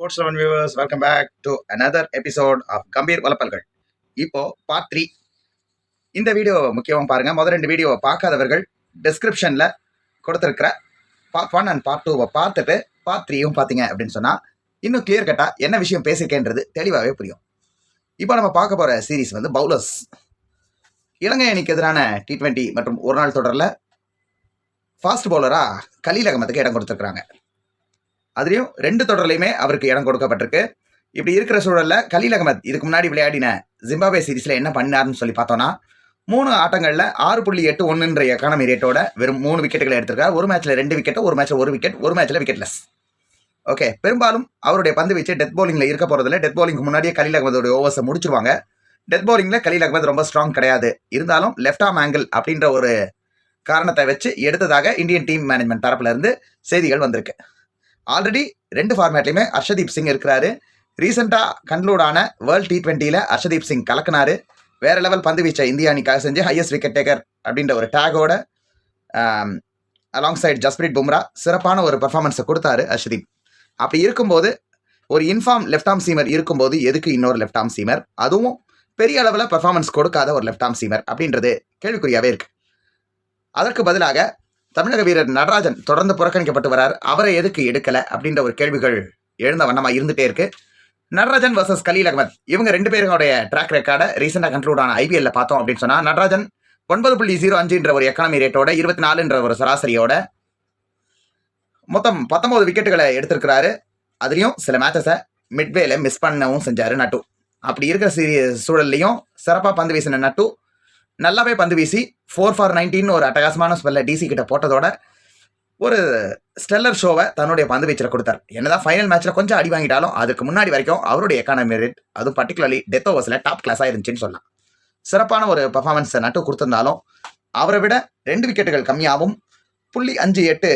Sports eleven viewers welcome back to another episode of Gambhir வளப்பல்கள் இப்போ part three இந்த video முக்கியமாக பாருங்கள் முதல் ரெண்டு வீடியோவை பார்க்காதவர்கள் டிஸ்கிரிப்ஷனில் கொடுத்துருக்கிற பார்ட் ஒன் அண்ட் பார்ட் டூவை பார்த்துட்டு பார்ட் த்ரீயும் பார்த்தீங்க அப்படின்னு சொன்னால் இன்னும் கிளியர் கட்டாக என்ன விஷயம் பேசியிருக்கேன்றது தெளிவாகவே புரியும். இப்போ நம்ம பார்க்க போகிற சீரிஸ் வந்து பவுலர்ஸ் இலங்கை அணிக்கு எதிரான டி ட்வெண்ட்டி மற்றும் ஒரு நாள் தொடரில் ஃபாஸ்ட் பவுலராக கலீல் அகமதுக்கு இடம் கொடுத்துருக்குறாங்க. அதுலேயும் ரெண்டு தொடர்லையுமே அவருக்கு இடம் கொடுக்கப்பட்டிருக்கு. இப்படி இருக்கிற சூழலில் கலீல் அகமத் இதுக்கு முன்னாடி விளையாடின ஜிம்பாபே சீரீஸில் என்ன பண்ணார்னு சொல்லி பார்த்தோன்னா மூணு ஆட்டங்களில் ஆறு புள்ளி எட்டு ஒன்றுன்ற எக்கானமி ரேட்டோட வெறும் மூணு விக்கெட்டுகளை எடுத்திருக்காரு. ஒரு மேட்ச்சில் ரெண்டு விக்கெட் ஒரு மேட்ச்சில் ஒரு விக்கெட் ஒரு மேட்ச்சில் விக்கெட்லெஸ் ஓகே பெரும்பாலும் அவருடைய பந்து வீச்சு டெத் bowlingல இருக்க போகிறதில்ல டெத் bowling முன்னாடியே கலீல் அகமதோடைய ஓவர்ஸை முடிச்சிருவாங்க. டெத் போலிங்கில் கலீல் அகமது ரொம்ப ஸ்ட்ராங் கிடையாது. இருந்தாலும் லெஃப்ட் ஆம் ஆங்கிள் அப்படின்ற ஒரு காரணத்தை வச்சு எடுத்ததாக இந்தியன் டீம் மேனேஜ்மெண்ட் தரப்புல இருந்து செய்திகள் வந்திருக்கு. ஆல்ரெடி ரெண்டு ஃபார்மேட்லையுமே ஹர்ஷதீப் சிங் இருக்கிறாரு. ரீசெண்டாக கன்க்ளூடான வேர்ல்டு வேர்ல்ட் டி ட்வெண்ட்டியில் ஹர்ஷதீப் சிங் கலக்குனாரு. வேற லெவல் பந்து வீச்சை இந்திய அணிக்காக செஞ்சு ஹையஸ்ட் விக்கெட் டேக்கர் அப்படின்ற ஒரு டேகோட அலாங் சைட் ஜஸ்பிரீத் பும்ரா சிறப்பான ஒரு பெர்ஃபார்மன்ஸை கொடுத்தாரு ஹர்ஷதீப் அப்படி இருக்கும்போது ஒரு இன்ஃபார்ம் லெஃப்ட் ஆம் சீமர் இருக்கும்போது எதுக்கு இன்னொரு லெஃப்ட் ஆம் சீமர் அதுவும் பெரிய அளவில் பெர்ஃபார்மன்ஸ் கொடுக்காத ஒரு லெஃப்ட் ஆம் சீமர் அப்படின்றது கேள்விக்குறியாவே இருக்குது அதற்கு பதிலாக தமிழக வீரர் நடராஜன் தொடர்ந்து புறக்கணிக்கப்பட்டு வரார். அவரை எதுக்கு எடுக்கல அப்படின்ற ஒரு கேள்விகள் எழுந்த வண்ணமா இருந்துட்டே இருக்கு. நடராஜன் வர்சஸ் கலீல் அகமத். இவங்க ரெண்டு பேருடைய ட்ராக் ரெக்கார்டை ரீசெண்டாக கன்க்ளூட் ஆன ஐபிஎல்ல பார்த்தோம் அப்படின்னு சொன்னா நடராஜன் ஒன்பது புள்ளி ஜீரோ அஞ்சுன்ற ஒரு எக்கானமி ரேட்டோட இருபத்தி நாலுன்ற ஒரு சராசரியோட மொத்தம் பத்தொன்பது விக்கெட்டுகளை எடுத்திருக்கிறாரு. அதுலயும் சில மேட்சஸை மிட்வேல மிஸ் பண்ணவும் செஞ்சாரு நட்டு. அப்படி இருக்கிற சீரிய சூழல்லையும் சிறப்பாக பந்து வீசின நட்டு நல்லாவே பந்து வீசி ஃபோர் ஃபார் நைன்டீன் ஒரு அட்டகாசமான ஸ்பெல்ல டிசி கிட்ட போட்டதோட ஒரு ஸ்டெல்லர் ஷோவை தன்னுடைய பந்து வீச்சில் கொடுத்தார். என்னதான் ஃபைனல் மேட்ச்சில் கொஞ்சம் அடி வாங்கிட்டாலும் அதுக்கு முன்னாடி வரைக்கும் அவருடைய எக்கானமி ரேட் அதுவும் பர்டிகுலர்லி டெத் ஓவர்ஸில் டாப் கிளாஸாக இருந்துச்சுன்னு சொல்லலாம். சிறப்பான ஒரு பர்ஃபாமன்ஸை நட்டு கொடுத்திருந்தாலும் அவரை விட ரெண்டு விக்கெட்டுகள் கம்மியாகவும் புள்ளி அஞ்சு எட்டு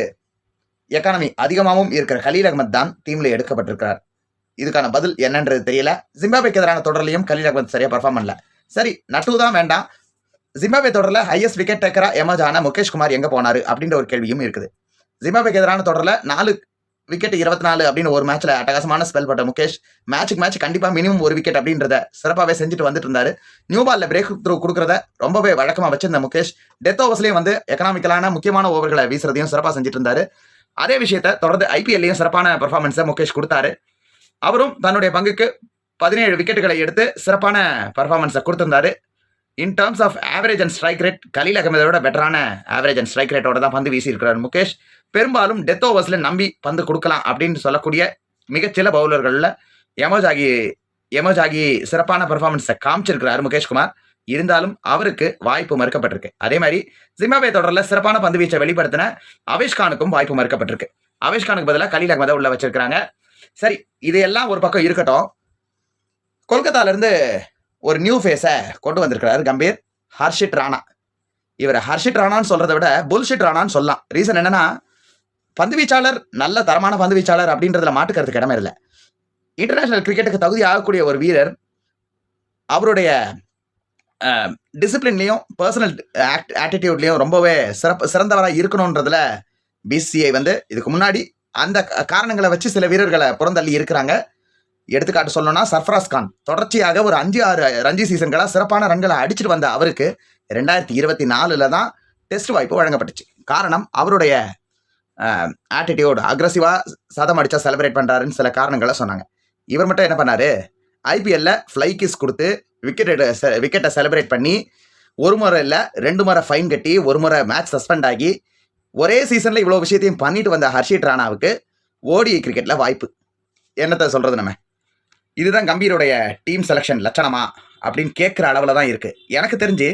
எக்கானமி அதிகமாகவும் இருக்கிற கலீல் அகமத் தான் டீம்ல எடுக்கப்பட்டிருக்கிறார். இதுக்கான பதில் என்னன்றது தெரியல. ஜிம்பாபேக்கு எதிரான தொடர்லையும் கலீல் அகமத் சரியா பர்ஃபார்ம் பண்ணல. சரி நட்டு தான் வேண்டாம். ஜிம்பாபே தொடரில் ஹையஸ்ட் விக்கெட் டேக்கராக எமர்ஜ் முகேஷ் குமார் எங்கே போனாரு அப்படின்ற ஒரு கேள்வியும் இருக்குது. ஜிம்பாபேக்கு எதிரான தொடரில் நாலு விக்கெட் இருபத்தி நாலு அப்படின்னு ஒரு மேட்ச்சில் அட்டகாசமான ஸ்பெல் பட்ட முகேஷ் மேட்சுக்கு மேட்ச் கண்டிப்பாக மினிமம் ஒரு விக்கெட் அப்படின்றத சிறப்பாகவே செஞ்சுட்டு வந்துட்டு இருந்தார். நியூ பாலில் பிரேக் த்ரூ கொடுக்குறத ரொம்பவே வழக்கமாக வச்சிருந்த முகேஷ் டெத் ஓவர்ஸ்லேயும் வந்து எக்கனாமிக்கலான முக்கியமான ஓவர்களை வீசுறதையும் சிறப்பாக செஞ்சுட்டு இருந்தார். அதே விஷயத்த தொடர்ந்து ஐபிஎல்லையும் சிறப்பான பர்ஃபார்மன்ஸை முகேஷ் கொடுத்தாரு. அவரும் தன்னுடைய பங்குக்கு பதினேழு விக்கெட்டுகளை எடுத்து சிறப்பான பர்ஃபார்மன்ஸை கொடுத்திருந்தாரு. In terms of average and strike rate Khaleel அகமதை விட பெட்டரான ஆவரேஜ் அண்ட் ஸ்ட்ரைக் ரேட்டோட தான் பந்து வீசியிருக்கிறார் முகேஷ். பெரும்பாலும் டெத் ஓவர்ஸில் நம்பி பந்து கொடுக்கலாம் அப்படின்னு சொல்லக்கூடிய மிகச்சில பவுலர்களில் எமோஜாகி எமோஜாகி சிறப்பான பெர்ஃபார்மன்ஸை காமிச்சிருக்கிறார் முகேஷ்குமார் இருந்தாலும் அவருக்கு வாய்ப்பு மறுக்கப்பட்டிருக்கு. அதே மாதிரி ஜிம்பாபே தொடரில் சிறப்பான பந்து வீச்சை வெளிப்படுத்தின அவேஷ்கானுக்கும் வாய்ப்பு மறுக்கப்பட்டிருக்கு. அவேஷ்கானுக்கு பதிலாக கலீல் அகமதை உள்ள வச்சிருக்கிறாங்க. சரி இதையெல்லாம் ஒரு பக்கம் இருக்கட்டும். கொல்கத்தாலேருந்து ஒரு நியூ ஃபேஸை கொண்டு வந்திருக்கிறாரு கம்பீர் ஹர்ஷித் ராணா. இவர் ஹர்ஷித் ராணான்னு சொல்கிறத விட புல்ஷிட் ராணான்னு சொல்லலாம். ரீசன் என்னென்னா பந்து வீச்சாளர் நல்ல தரமான பந்து வீச்சாளர் அப்படின்றதுல மாட்டுக்கிறதுக்கு இடமே இல்லை. இன்டர்நேஷ்னல் கிரிக்கெட்டுக்கு தகுதி ஆகக்கூடிய ஒரு வீரர் அவருடைய டிசிப்ளின்லேயும் பர்சனல் ஆட்டிடியூட்லையும் ரொம்பவே சிறப்பு சிறந்தவராக இருக்கணுன்றதுல பிசிஐ வந்து இதுக்கு முன்னாடி அந்த க- காரணங்களை வச்சு சில வீரர்களை புறந்தள்ளி இருக்கிறாங்க. எடுத்துக்காட்டு சொல்லணும்னா சர்ஃபராஸ் கான். தொடர்ச்சியாக ஒரு அஞ்சு ஆறு ரஞ்சி சீசன்களாக சிறப்பான ரன்களை அடிச்சுட்டு வந்த அவருக்கு ரெண்டாயிரத்தி இருபத்தி நாலுல தான் டெஸ்ட் வாய்ப்பு வழங்கப்பட்டுச்சு. காரணம் அவருடைய ஆட்டிடியூட் அக்ரஸிவாக சதம் அடித்தா செலிப்ரேட் பண்ணுறாருன்னு சில காரணங்களை சொன்னாங்க. இவர் மட்டும் என்ன பண்ணார்? ஐபிஎல்ல ஃப்ளை கிஸ் கொடுத்து விக்கெட் விக்கெட்டை செலிப்ரேட் பண்ணி ஒரு முறை இல்லை ரெண்டு முறை ஃபைன் கட்டி ஒரு முறை மேட்ச் சஸ்பெண்ட் ஆகி ஒரே சீசனில் இவ்வளோ விஷயத்தையும் பண்ணிட்டு வந்த ஹர்ஷித் ராணாவுக்கு ஓடிஐ கிரிக்கெட்டில் வாய்ப்பு. என்னத்தை சொல்கிறது நம்ம? இதுதான் கம்பீருடைய டீம் செலெக்ஷன் லட்சணமா அப்படின்னு கேட்குற அளவில் தான் இருக்குது எனக்கு தெரிஞ்சு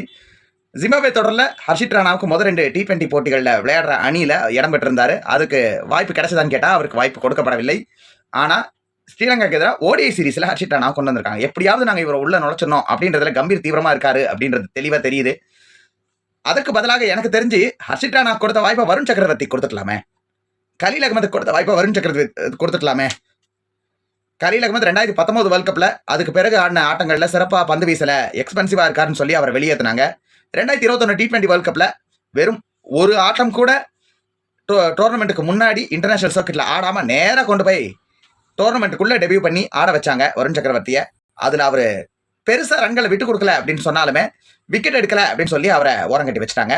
ஜிம்பாபே தொடரில் ஹர்ஷித் ராணாவுக்கு முதல் ரெண்டு டி டுவெண்ட்டி போட்டிகளில் விளையாடுற அணியில் இடம் பெற்றிருந்தார். அதுக்கு வாய்ப்பு கிடைச்சதான்னு கேட்டால் அவருக்கு வாய்ப்பு கொடுக்கப்படவில்லை. ஆனால் ஸ்ரீலங்காக்கு எதிராக ஓடிஐ சீரீஸில் ஹர்ஷித் ராணா கொண்டு வந்திருக்காங்க. எப்படியாவது நாங்கள் இவரை உள்ள நுழைச்சிடணும் அப்படின்றதுல கம்பீர் தீவிரமாக இருக்காரு அப்படின்றது தெளிவாக தெரியுது. அதற்கு பதிலாக எனக்கு தெரிஞ்சு ஹர்ஷித் ராணா கொடுத்த வாய்ப்பை வருண் சக்கரவர்த்தி கொடுத்துக்கலாமே கலீல் அகமதுக்கு கொடுத்த வாய்ப்பை வருண் சக்கரவர்த்தி கொடுத்துக்கலாமே கரீல் அகமது ரெண்டாயிரத்தி பத்தொன்பது வேர்ல்ட் கப்ல அதுக்கு பிறகு ஆடின ஆட்டங்களில் சிறப்பாக பந்து வீசல எக்ஸ்பென்சிவா இருக்காருன்னு சொல்லி அவரை வெளியேற்றினாங்க ரெண்டாயிரத்தி இருபத்தொன்னு டி டுவெண்ட்டி வேர்ல்ட் கப்ல வெறும் ஒரு ஆட்டம் கூட டோ டோர்னமெண்ட்டுக்கு முன்னாடி இன்டர்நேஷனல் சர்க்கிட்ல ஆடாம நேராக கொண்டு போய் டோர்னமெண்ட்டுக்குள்ளே டெபியூ பண்ணி ஆட வச்சாங்க வருண் சக்கரவர்த்தியை. அதில் அவர் பெருசாக ரன்களை விட்டு கொடுக்கல அப்படின்னு சொன்னாலுமே விக்கெட் எடுக்கல அப்படின்னு சொல்லி அவரை ஓரம் கட்டி வச்சுட்டாங்க.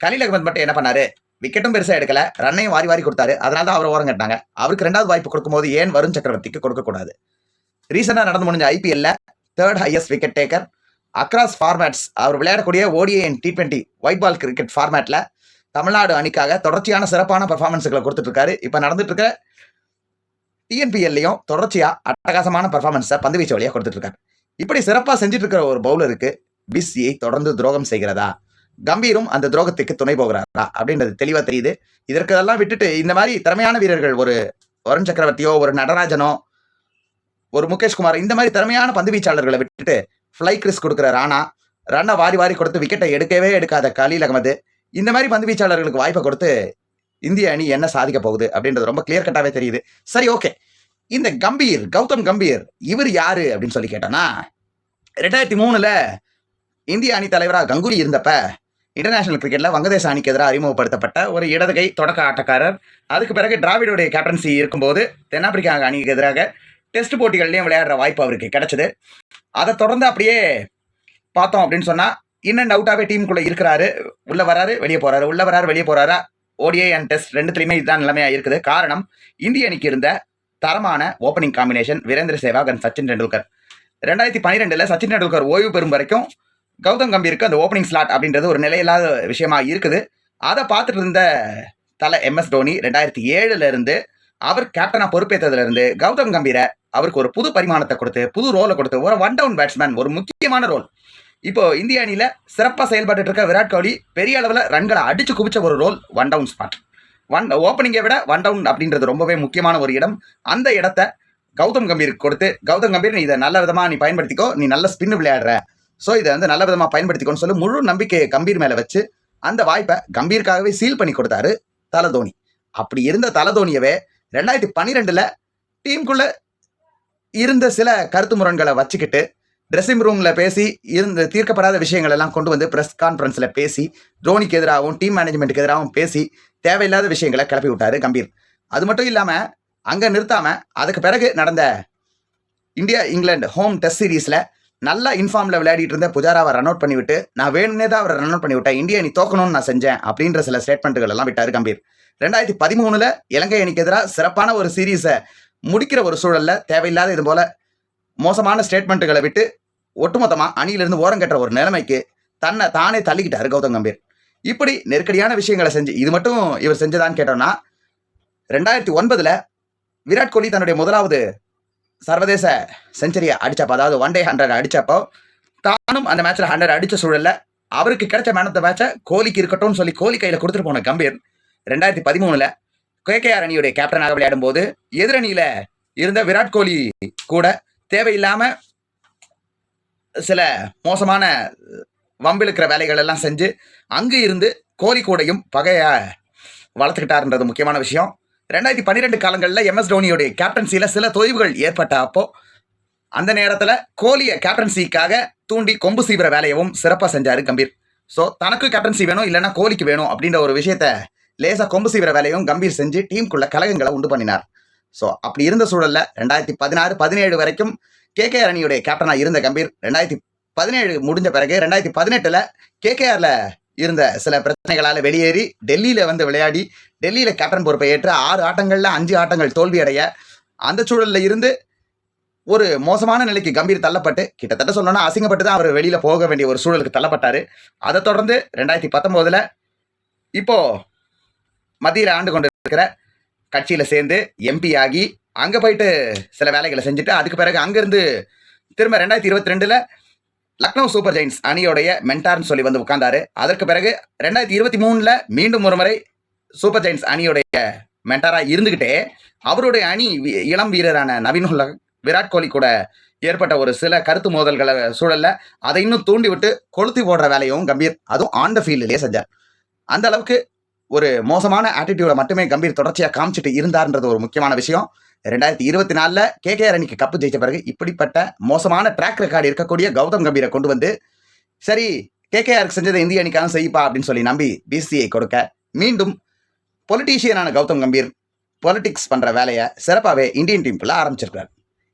கலீல் அகமது மட்டும் என்ன பண்ணாரு? விக்கெட்டும் பெருசா எடுக்கல ரன்னையும் வாரி வாரி கொடுத்தாரு. அதனால தான் அவரை ஓரம் கட்டினாங்க. அவருக்கு ரெண்டாவது வாய்ப்பு கொடுக்கும்போது ஏன் வருண் சக்கரவர்த்திக்கு கொடுக்கக்கூடாது ரீசெண்டா நடந்து முடிஞ்ச ஐபிஎல்ல third highest wicket taker across formats அவர் விளையாடக்கூடிய ODI and T twenty white ball cricket ஃபார்மேட்ல Tamil Nadu அணிக்காக தொடர்ச்சியான சிறப்பான பர்ஃபார்மன்ஸுகளை கொடுத்துட்டு இருக்காரு இப்போ நடந்துட்டு இருக்க டிஎன்பிஎல்லையும் தொடர்ச்சியாக அட்டகாசமான பர்ஃபார்மன்ஸை பந்து வீச்சு வழியாக கொடுத்துட்டு இருக்காரு இப்படி சிறப்பாக செஞ்சுட்டு இருக்கிற ஒரு பவுலருக்கு பிசியை தொடர்ந்து துரோகம் செய்கிறதா? கம்பீரும் அந்த துரோகத்துக்கு துணை போகிறாரா? அப்படின்றது தெளிவா தெரியுது. இதற்கெல்லாம் விட்டுட்டு இந்த மாதிரி திறமையான வீரர்கள் ஒரு வருண் சக்கரவர்த்தியோ ஒரு நடராஜனோ ஒரு முகேஷ் குமார் இந்த மாதிரி திறமையான பந்து வீச்சாளர்களை விட்டுட்டு ஃப்ளை கிறிஸ் கொடுக்குற ராணா ரன்னை வாரி வாரி கொடுத்து விக்கெட்டை எடுக்கவே எடுக்காத கலீல் அகமது இந்த மாதிரி பந்து வீச்சாளர்களுக்கு வாய்ப்பை கொடுத்து இந்திய அணி என்ன சாதிக்க போகுது அப்படின்றது ரொம்ப கிளியர் கட்டாவே தெரியுது. சரி ஓகே இந்த கம்பீர் கௌதம் கம்பீர் இவர் யாரு அப்படின்னு சொல்லி கேட்டோன்னா ரெண்டாயிரத்தி மூணுல இந்திய அணி தலைவராக கங்குலி இருந்தப்ப இன்டர்நேஷனல் கிரிக்கெட்ல வங்கதேச அணிக்கு எதிராக அறிமுகப்படுத்தப்பட்ட ஒரு இடதுகை தொடக்க ஆட்டக்காரர். அதுக்கு பிறகு டிராவிடோடைய கேப்டன்சி இருக்கும்போது தென்னாப்பிரிக்கா அணிக்கு எதிராக டெஸ்ட் போட்டிகள்லையும் விளையாடுற வாய்ப்பு அவருக்கு கிடைச்சது. அதை தொடர்ந்து அப்படியே பார்த்தோம் அப்படின்னு சொன்னால் இன்னும் அவுட்டாகவே டீமுக்குள்ளே இருக்கிறாரு உள்ளே வராரு வெளியே போறாரு உள்ளே வராரு வெளியே போறாரா? ஓடிஐ அண்ட் டெஸ்ட் ரெண்டுத்துலையுமே இதுதான் நிலைமையாக இருக்குது. காரணம் இந்திய அணிக்கு இருந்த தரமான opening combination Virender Sehwag and Sachin Tendulkar. ரெண்டாயிரத்தி பன்னிரெண்டில் சச்சின் டெண்டுல்கர் ஓய்வு பெறும் வரைக்கும் கௌதம் கம்பீருக்கு அந்த ஓப்பனிங் ஸ்லாட் அப்படின்றது ஒரு நிலையில்லாத விஷயமா இருக்குது. அதை பார்த்துட்டு இருந்த தலை எம்எஸ் தோனி ரெண்டாயிரத்தி ஏழுலேருந்து அவர் கேப்டனாக பொறுப்பேற்றதுலேருந்து கௌதம் கம்பீரை அவருக்கு ஒரு புது பரிமாணத்தை கொடுத்து புது ரோலை கொடுத்து ஒரு ஒன் டவுன் பேட்ஸ்மேன் ஒரு முக்கியமான ரோல் இப்போ இந்திய அணியில சிறப்பாக செயல்பட்டு இருக்க விராட் கோலி பெரிய அளவில் ரன்களை அடித்து குவிச்ச ஒரு role one down spot one ஓப்பனிங்கை விட ஒன் டவுன் அப்படின்றது ரொம்பவே முக்கியமான ஒரு இடம். அந்த இடத்த கௌதம் கம்பீருக்கு கொடுத்து கௌதம் கம்பீர் நீ இதை நல்ல விதமாக நீ பயன்படுத்திக்கோ நீ நல்ல ஸ்பின் விளையாடுற ஸோ இதை வந்து நல்ல விதமாக பயன்படுத்திக்கோன்னு சொல்லி முழு நம்பிக்கையை கம்பீர் மேலே வச்சு அந்த வாய்ப்பை கம்பீருக்காகவே சீல் பண்ணி கொடுத்தாரு தலதோனி. அப்படி இருந்த தலதோனியவே ரெண்டாயிரத்தி பன்னிரெண்டில் டீமுக்குள்ளே இருந்த சில கருத்து முரண்களை வச்சுக்கிட்டு ட்ரெஸ்ஸிங் ரூமில் பேசி இருந்த தீர்க்கப்படாத விஷயங்கள் எல்லாம் கொண்டு வந்து ப்ரெஸ் கான்ஃபரன்ஸில் பேசி தோனிக்கு எதிராகவும் டீம் மேனேஜ்மெண்ட்டுக்கு எதிராகவும் பேசி தேவையில்லாத விஷயங்களை கிளப்பி விட்டாரு கம்பீர். அது மட்டும் இல்லாமல் அங்கே நிறுத்தாமல் அதுக்கு பிறகு நடந்த இந்தியா இங்கிலாந்து ஹோம் டெஸ்ட் சீரீஸில் நல்ல இன்ஃபார்மில் விளையாடிட்டு இருந்த புஜாராவை ரன் அவுட் பண்ணிவிட்டு நான் வேணும்னே தான் அவரை ரன் அவுட் பண்ணிவிட்டேன் இந்தியா நீ தோக்கணும்னு நான் செஞ்சேன் அப்படின்ற சில ஸ்டேட்மெண்ட்டுகள் எல்லாம் விட்டாரு கம்பீர். ரெண்டாயிரத்தி பதிமூணுல இலங்கை அணிக்கு எதிராக சிறப்பான ஒரு சீரீஸை முடிக்கிற ஒரு சூழல்ல தேவையில்லாத இது போல மோசமான ஸ்டேட்மெண்ட்டுகளை விட்டு ஒட்டுமொத்தமாக அணியிலிருந்து ஓரம் கட்டுற ஒரு நிலைமைக்கு தன்னை தானே தள்ளிக்கிட்டாரு கௌதம் கம்பீர். இப்படி நெருக்கடியான விஷயங்களை செஞ்சு இது மட்டும் இவர் செஞ்சதான்னு கேட்டோம்னா ரெண்டாயிரத்தி ஒன்பதில் விராட் கோலி தன்னுடைய முதலாவது சர்வதேச செஞ்சுரியை அடித்தப்போ அதாவது ஒன் டே ஹண்ட்ரட் அடித்தப்போ தானும் அந்த மேட்ச்சில் ஹண்ட்ரட் அடித்த சூழல்ல அவருக்கு கிடைச்ச மேன் ஆஃப் த மேட்சை கோலிக்கு இருக்கட்டும்னு சொல்லி கோலி கையில் கொடுத்துட்டு போன கம்பீர் ரெண்டாயிரத்தி பதிமூணில் கேகேஆர் அணியுடைய கேப்டனாக விளையாடும் போது எதிரணியில் இருந்த விராட் கோலி கூட தேவையில்லாமல் சில மோசமான வம்பிழுக்கிற வேலைகள் எல்லாம் செஞ்சு அங்கு இருந்து கோலி கூடையும் பகையை வளர்த்துக்கிட்டாருன்றது முக்கியமான விஷயம். ரெண்டாயிரத்தி பன்னிரெண்டு காலங்களில் எம்எஸ் தோனியோடைய கேப்டன்சியில் சில தொய்வுகள் ஏற்பட்ட அப்போ அந்த நேரத்தில் கோலியை கேப்டன்சிக்காக தூண்டி கொம்பு சீவிர வேலையவும் சிறப்பாக செஞ்சார் கம்பீர். ஸோ தனக்கு கேப்டன்சி வேணும் இல்லைன்னா கோலிக்கு வேணும் அப்படின்ற ஒரு விஷயத்த லேசாக கொம்பு சீவிர வேலையும் கம்பீர் செஞ்சு டீமுக்குள்ள கலகங்களை உண்டு பண்ணினார். ஸோ அப்படி இருந்த சூழலில் ரெண்டாயிரத்தி பதினாறு பதினேழு வரைக்கும் கேகேஆர் அணியுடைய கேப்டனாக இருந்த கம்பீர். ரெண்டாயிரத்தி பதினேழு முடிஞ்ச பிறகு ரெண்டாயிரத்தி பதினெட்டில் கேகேஆரில் இருந்த சில பிரச்சனைகளால் வெளியேறி டெல்லியில் வந்து விளையாடி டெல்லியில் கேப்டன் பொறுப்பை ஏற்று ஆறு ஆட்டங்களில் அஞ்சு ஆட்டங்கள் தோல்வி அடைய அந்த சூழலில் இருந்து ஒரு மோசமான நிலைக்கு கம்பீர் தள்ளப்பட்டு கிட்டத்தட்ட சொல்லணும்னா அசிங்கப்பட்டு தான் அவர் வெளியில் போக வேண்டிய ஒரு சூழலுக்கு தள்ளப்பட்டார். அதை தொடர்ந்து ரெண்டாயிரத்தி பத்தொம்போதில் இப்போது மத்தியில் ஆண்டு கொண்டு இருக்கிற கட்சியில் சேர்ந்து எம்பி ஆகி அங்கே போயிட்டு சில வேலைகளை செஞ்சுட்டு அதுக்கு பிறகு அங்கேருந்து திரும்ப ரெண்டாயிரத்தி இருபத்தி ரெண்டில் லக்னோ சூப்பர் ஜெயின்ஸ் அணியோடைய மென்டார்னு சொல்லி வந்து உட்கார்ந்தாரு. அதற்கு பிறகு ரெண்டாயிரத்தி இருபத்தி மூணுல மீண்டும் ஒரு முறை சூப்பர் ஜெயின்ஸ் அணியோடைய மென்டாரா இருந்துகிட்டே அவருடைய அணி இளம் வீரரான நவீன் விராட் கோலி கூட ஏற்பட்ட ஒரு சில கருத்து மோதல்களை சூழல்ல அதை இன்னும் தூண்டி விட்டு கொளுத்தி போடுற வேலையும் கம்பீர் அதுவும் ஆன் த ஃபீல்ட்லயே செஞ்சார். அந்த அளவுக்கு ஒரு மோசமான ஆட்டிடியூட மட்டுமே கம்பீர் தொடர்ச்சியாக காமிச்சிட்டு இருந்தார்ன்றது ஒரு முக்கியமான விஷயம். ரெண்டாயிரத்தி இருபத்தி நாலில் கேகேஆர் அணிக்கு கப்பு ஜெயிச்ச பிறகு இப்படிப்பட்ட மோசமான ட்ராக் ரெக்கார்டு இருக்கக்கூடிய கௌதம் கம்பீரை கொண்டு வந்து சரி கேகேஆருக்கு செஞ்சதை இந்திய அணிக்காக செய்ப்பா அப்படின்னு சொல்லி நம்பி பிசிஐ கொடுக்க மீண்டும் பொலிட்டீஷியனான கௌதம் கம்பீர் பொலிட்டிக்ஸ் பண்ணுற வேலையை சிறப்பாகவே இந்தியன் டீமுக்குள்ளே ஆரம்பிச்சிருக்காரு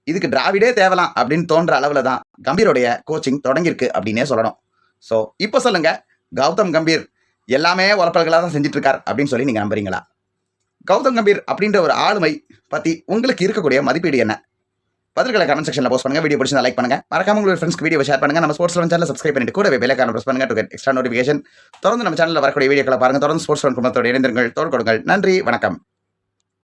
இதுக்கு டிராவிடே தேவலாம் அப்படின்னு தோன்ற அளவில் தான் கம்பீருடைய கோச்சிங் தொடங்கியிருக்கு அப்படின்னே சொல்லணும். ஸோ இப்போ சொல்லுங்கள் கௌதம் கம்பீர் எல்லாமே உழப்பல்களாக தான் செஞ்சிட்ருக்கார் அப்படின்னு சொல்லி நீங்கள் நம்புறீங்களா? கௌதம் கம்பீர் அப்படின்ற ஒரு ஆளுமை பற்றி உங்களுக்கு இருக்கக்கூடிய மதிப்பீடு என்ன? பதில்களை கமெண்ட் செக்ஷனில் போஸ்ட் பண்ணுங்கள் வீடியோ பிடிச்சா லைக் பண்ணுங்கள் மறக்காம உங்களோட ஃப்ரெண்ட்ஸ்க்கு வீடியோ ஷேர் பண்ணுங்கள் நம்ம ஸ்போர்ட்ஸ் சேனல் சப்ஸ்கிரைப் பண்ணிட்டு கூட பெல்லைக்கான ப்ரெஸ் பண்ணுங்கள் டு கெட் எக்ஸ்ட்ரா நோட்டிஃபிகேஷன் தொடர்ந்து நம்ம சேனலில் வரக்கூடிய வீடியோக்களை பாருங்கள் தொடர்ந்து ஸ்போர்ட்ஸ் குடும்பத்தோடு இணைந்திருங்கள். தோல் கொடுங்கள். நன்றி. வணக்கம்.